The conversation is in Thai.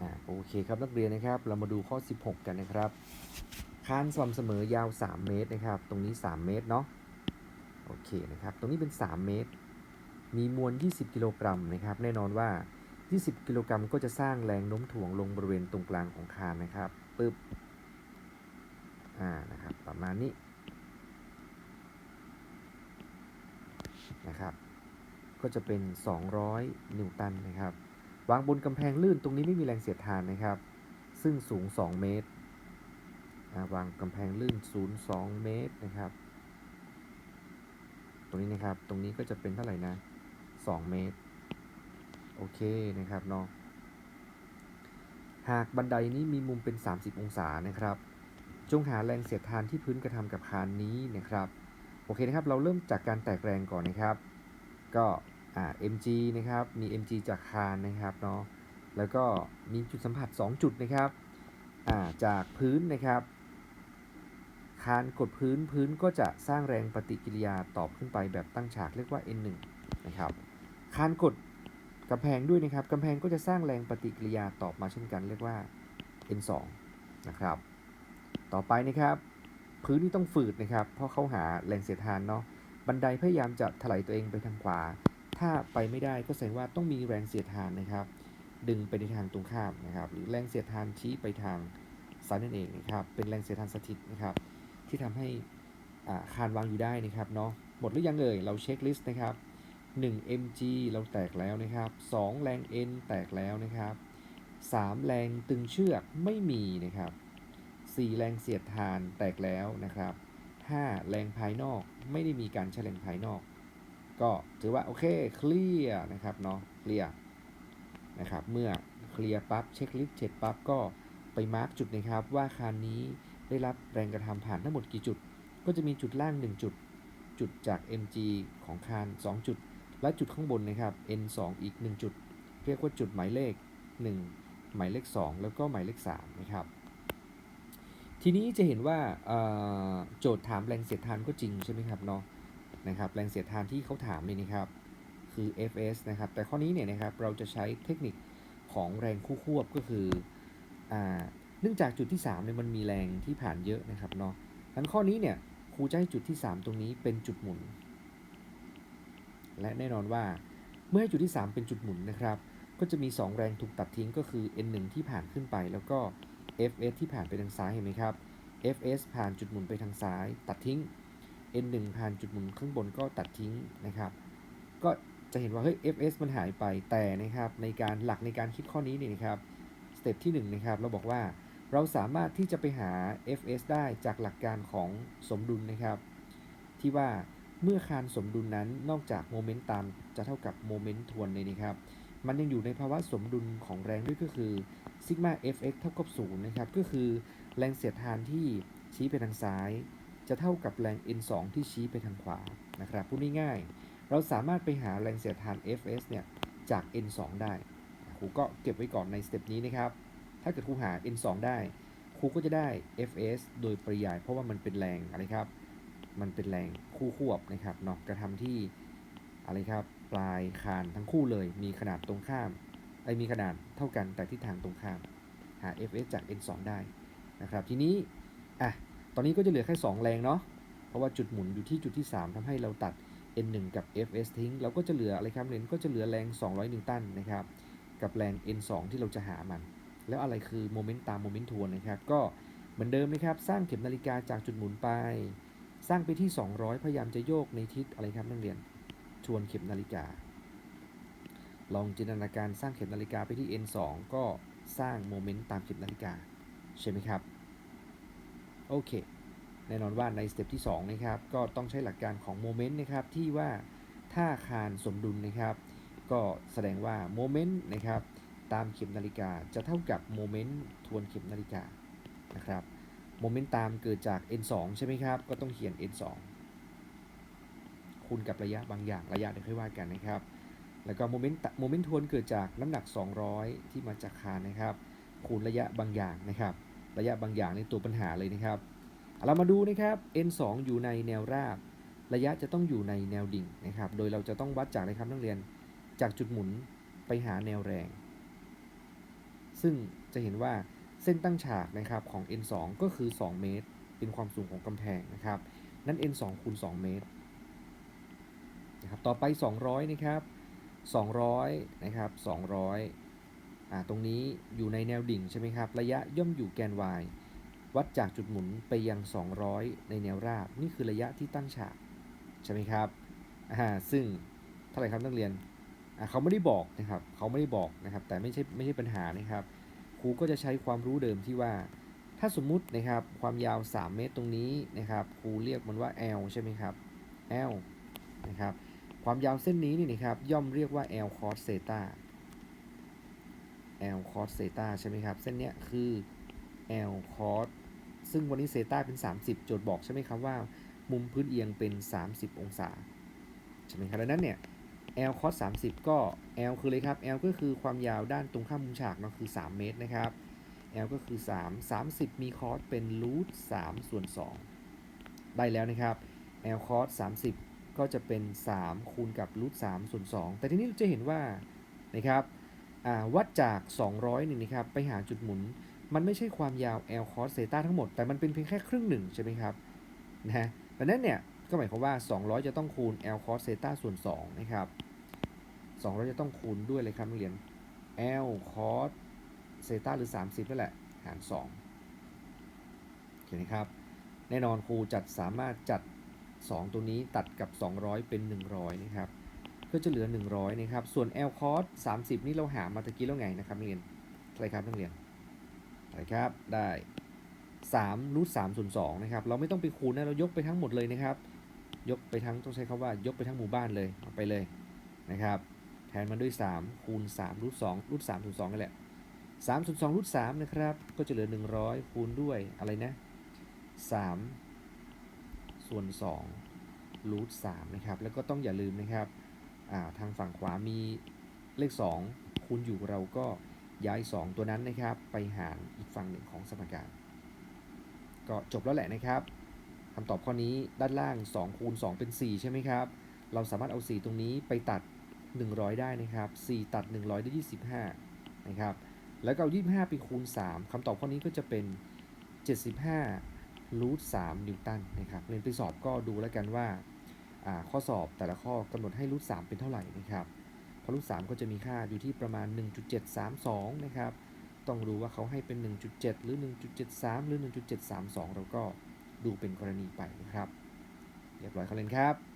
อ่าโอเคครับนักเรียนนะครับ เรามาดูข้อ 16 กันนะครับคานสม่ำเสมอยาว 3 เมตรนะครับ ตรงนี้ 3 เมตรเนาะโอเคนะครับ ตรงนี้เป็น 3 เมตร มีมวล 20 กิโลกรัมนะครับ แน่นอนว่า 20 กิโลกรัมก็จะสร้างแรงโน้มถ่วงลงบริเวณตรงกลางของคานนะครับปึ๊บอ่านะครับ ประมาณนี้นะครับ ก็จะเป็น 200 นิวตันนะครับ วางบนกำแพงลื่นตรงนี้ไม่มีแรงเสียดทานนะครับ ซึ่งสูง 2 เมตร วางกำแพงลื่นศูนย์2เมตรนะครับ ตรงนี้นะครับ ตรงนี้ก็จะเป็นเท่าไหร่นะ 2 เมตร โอเคนะครับเนาะ หากบันไดนี้มีมุมเป็น 30 องศานะครับ จงหาแรงเสียดทานที่พื้นกระทำกับคานนี้นะครับ โอเคนะครับ เราเริ่มจากการแตกแรงก่อนนะครับ ก็ อ่า mg นะครับ มี mg จากคานนะครับเนาะ แล้วก็มีจุดสัมผัส 2 จุดนะครับอ่าจากพื้นนะครับคานกดพื้นพื้นก็จะสร้างแรงปฏิกิริยาตอบขึ้นไปแบบตั้งฉากเรียกว่า n1 นะครับคานกดกำแพงด้วยนะครับกำแพงก็จะสร้างแรงปฏิกิริยาตอบมาเช่นกันเรียกว่า n2 นะครับ ต่อไปนะครับ พื้นนี่ต้องฝืดนะครับ เพราะเขาหาแรงเสียดทานเนาะบันไดพยายามจะถลายตัวเองไปทางขวา ถ้าไปไม่ได้ก็แสดงว่าต้องมีแรงเสียดทานนะครับ ดึงไปในทางตรงข้ามนะครับ หรือแรงเสียดทานชี้ไปทางซ้ายนั่นเองนะครับ เป็นแรงเสียดทานสถิตนะครับ ที่ทำให้อาคานวางอยู่ได้นะครับเนาะ หมดหรือยังเอ่ย เราเช็คลิสต์นะครับ 1 mg เราแตกแล้วนะครับ 2 แรง n แตกแล้วนะครับ 3 แรงตึงเชือกไม่มีนะครับ 4 แรงเสียดทานแตกแล้วนะครับ 5 แรงภายนอกไม่ได้มีการใช้แรงภายนอก ก็ถือว่าโอเคเคลียร์นะครับเนาะเคลียร์นะครับเมื่อเคลียร์ปั๊บเช็คลิสต์เสร็จปั๊บก็ไปมาร์กจุดนะครับว่าคานนี้ได้รับแรงกระทำผ่านทั้งหมดกี่จุด ก็จะมีจุดล่าง 1 จุด จุดจาก mg ของคาน 2 จุด และจุดข้างบนนะครับ n 2 อีก 1 จุด เรียกว่าจุดหมายเลข 1 หมายเลข 2 แล้วก็หมายเลข 3 นะครับ ทีนี้จะเห็นว่าโจทย์ถามแรงเสียดทานก็จริงใช่ไหมครับเนาะ นะครับแรงเสียดทานที่เขาถามเนี่ยนะครับคือ Fs นะครับแต่ข้อนี้เนี่ยนะครับเราจะใช้เทคนิคของแรงคู่ควบก็คืออ่าเนื่องจากจุดที่3เนี่ยมันมีแรงที่ผ่านเยอะนะครับเนาะดังนั้นข้อนี้เนี่ยครูจะให้จุดที่ 3 ตรงนี้เป็นจุดหมุน และแน่นอนว่าเมื่อให้จุดที่ 3 เป็นจุดหมุนนะครับ ก็จะมี 2 แรงถูกตัดทิ้งก็คือ n1 ที่ผ่านขึ้นไป แล้วก็ fs ที่ผ่านไปทางซ้ายเห็นไหมครับ fs ผ่านจุดหมุนไปทางซ้าย ตัดทิ้ง n1 ผ่านจุดหมุนข้างบนก็ตัดทิ้งนะครับ ก็จะเห็นว่าเฮ้ย fs มันหายไปแต่นะครับในการหลักในการคิดข้อนี้เนี่ยนะครับสเต็ปที่1นะครับเราบอกว่าเราสามารถที่จะไปหา fs ได้จากหลักการของสมดุลนะครับ ที่ว่าเมื่อคานสมดุลนั้นนอกจากโมเมนต์ตามจะเท่ากับโมเมนต์ทวนเลยนะครับ มันยังอยู่ในภาวะสมดุลของแรงด้วยก็คือซิกมา fx เท่ากับ0นะครับก็คือแรงเสียดทานที่ชี้ไปทางซ้าย จะเท่ากับแรง n2 ที่ชี้ไปทางขวานะครับพูดง่ายๆเราสามารถไปหาแรงเสียดทาน fs เนี่ยจาก n2 ได้ครูก็เก็บไว้ก่อนในสเต็ปนี้นะครับ ถ้าเกิดครูหา n2 ได้ครูก็จะได้ fs โดยปริยายเพราะว่ามันเป็นแรงอะไรครับ มันเป็นแรงคู่ควบนะครับเนาะกระทำที่อะไรครับปลายคานทั้งคู่เลยมีขนาดตรงข้ามไอมีขนาดเท่ากันแต่ทิศทางตรงข้าม หา fs จาก n 2 ได้นะครับ ทีนี้อะ ตอนนี้ก็จะเหลือแค่ 2 แรงเนาะ เพราะว่าจุดหมุนอยู่ที่จุดที่ 3ทำให้เราตัด n 1 กับ fs ทิ้ง เราก็จะเหลืออะไรครับเน้นก็จะเหลือแรง 200 นิวตันนะครับ กับแรง n 2 ที่เราจะหามัน แล้วอะไรคือโมเมนต์ตามโมเมนต์ทวนนะครับ ก็เหมือนเดิมนะครับ สร้างเข็มนาฬิกาจากจุดหมุนไป สร้างไปที่ 200 พยายามจะโยกในทิศอะไรครับนักเรียน ทวนเข็มนาฬิกา ลองจินตนาการสร้างเข็มนาฬิกาไปที่ n 2 ก็สร้างโมเมนต์ตามเข็มนาฬิกา ใช่ไหมครับ โอเค แน่นอนว่าในสเต็ปที่2นะครับ ก็ต้องใช้หลักการของโมเมนต์นะครับ ที่ว่าถ้าคานสมดุลนะครับ ก็แสดงว่าโมเมนต์นะครับ ตามเข็มนาฬิกาจะเท่ากับโมเมนต์ทวนเข็มนาฬิกานะครับโมเมนต์ตามเกิดจาก n 2ใช่ไหมครับ ก็ต้องเขียน n 2คูณกับระยะบางอย่างระยะเดี๋ยวค่อยว่ากันนะครับ แล้วก็โมเมนต์โมเมนต์ทวนเกิดจากน้ำหนัก 200 ที่มาจากคานนะครับ คูณระยะบางอย่างนะครับ ระยะบางอย่างในตัวปัญหาเลยนะครับ เรามาดูนะครับ n 2 อยู่ในแนวราบ ระยะจะต้องอยู่ในแนวดิ่งนะครับ โดยเราจะต้องวัดจากอะไรครับนักเรียน จากจุดหมุนไปหาแนวแรง ซึ่งจะเห็นว่าเส้นตั้งฉากนะครับของ n 2 ก็คือ 2 เมตร เป็นความสูงของกำแพงนะครับ นั้น n 2 คูณ 2 เมตรนะครับ ต่อไป 200 นะครับ 200 นะครับ 200 ตรงนี้อยู่ในแนวดิ่งใช่ไหมครับ ระยะย่อมอยู่แกน y วัดจากจุดหมุนไปยัง 200 ในแนวราบ นี่คือระยะที่ตั้งฉากใช่ไหมครับอ่าซึ่งเท่าไหร่ครับนักเรียนอ่าเขาไม่ได้บอกนะครับเขาไม่ได้บอกนะครับ แต่ไม่ใช่ไม่ใช่ปัญหานะครับ ครูก็จะใช้ความรู้เดิมที่ว่า ถ้าสมมุตินะครับความยาว 3 เมตรตรงนี้นะครับ ครูเรียกมันว่า L ใช่ไหมครับ L นะครับ ความยาวเส้นนี้นี่นะครับย่อมเรียกว่า L cos theta L cos theta ใช่ไหมครับ เส้นเนี้ยคือ L cos ซึ่งวันนี้เซตาเป็น 30 โจทย์บอกใช่ไหมครับว่า มุมพื้นเอียงเป็น 30 องศา ใช่ไหมครับดังนั้นเนี่ย L cos 30 ก็ L คือเลยครับ L ก็คือความยาวด้านตรงข้ามมุมฉากเนาะคือ 3 เมตรนะครับ L ก็คือ 3 30 มีคอสเป็นรูท3ส่วน 2 ได้แล้วนะครับ L cos 30 ก็จะเป็น 3 คูณกับรูท3ส่วน 2 แต่ทีนี้เราจะเห็นว่านะครับ วัดจาก 200นี่นะครับไปหาจุดหมุน มันไม่ใช่ความยาว L cos theta ทั้งหมด แต่มันเป็นเพียงแค่ครึ่งหนึ่งใช่ไหมครับนะฮะดังนั้นเนี่ยก็หมายความว่า 200 จะต้องคูณ L cos theta ส่วน2นะครับ200 จะต้องคูณด้วยเลยครับนักเรียน L cos เซตาหรือ 30นั่นแหละหาร2โอเคนะครับ แน่นอนครูจัดสามารถจัด 2 ตัวนี้ตัดกับ 200 เป็น 100 นะครับ ก็จะเหลือ 100นะครับ ส่วน L cos 30 นี่เราหามาตะกี้แล้วไงนะครับนักเรียนอะไรครับนักเรียนอะไรครับได้3รูท3ส่วน2นะครับ เราไม่ต้องไปคูณนะ เรายกไปทั้งหมดเลยนะครับ ยกไปทั้งต้องใช้คำว่ายกไปทั้งหมู่บ้านเลยเอาไปเลยนะครับ แทนมันด้วย 3 คูณ3รูท2รูท3ส่วน2นั่นแหละ3ส่วน2รูท3นะครับ ก็จะเหลือ 100 คูณด้วยอะไรนะ3ส่วน2รูท3นะครับ แล้วก็ต้องอย่าลืมนะครับ อ่าทางฝั่งขวามีเลข 2 คูณอยู่เราก็ย้าย 2 ตัวนั้นนะครับ ไปหารอีกฝั่งหนึ่งของสมการ ก็จบแล้วแหละนะครับคำตอบข้อนี้ด้านล่าง 2 คูณ 2 เป็น 4 ใช่ไหมครับ เราสามารถเอา 4 ตรงนี้ไปตัด 100 ได้นะครับ 4 ตัด 100 ได้ 25 นะครับ แล้วก็เอา 25 ไปคูณ 3คำตอบข้อนี้ก็จะเป็น 75รูท3นิวตันนะครับเรียนไปสอบก็ดูแล้วกันว่า ข้อสอบแต่ละข้อกำหนดให้รูท3เป็นเท่าไหร่นะครับเพราะรูท3ก็จะมีค่าอยู่ที่ประมาณ 1.732 นะครับ ต้องรู้ว่าเขาให้เป็น 1.7 หรือ 1.73 หรือ 1.732 เราก็ดูเป็นกรณีไปนะครับ เรียบร้อยเขาเล่นครับ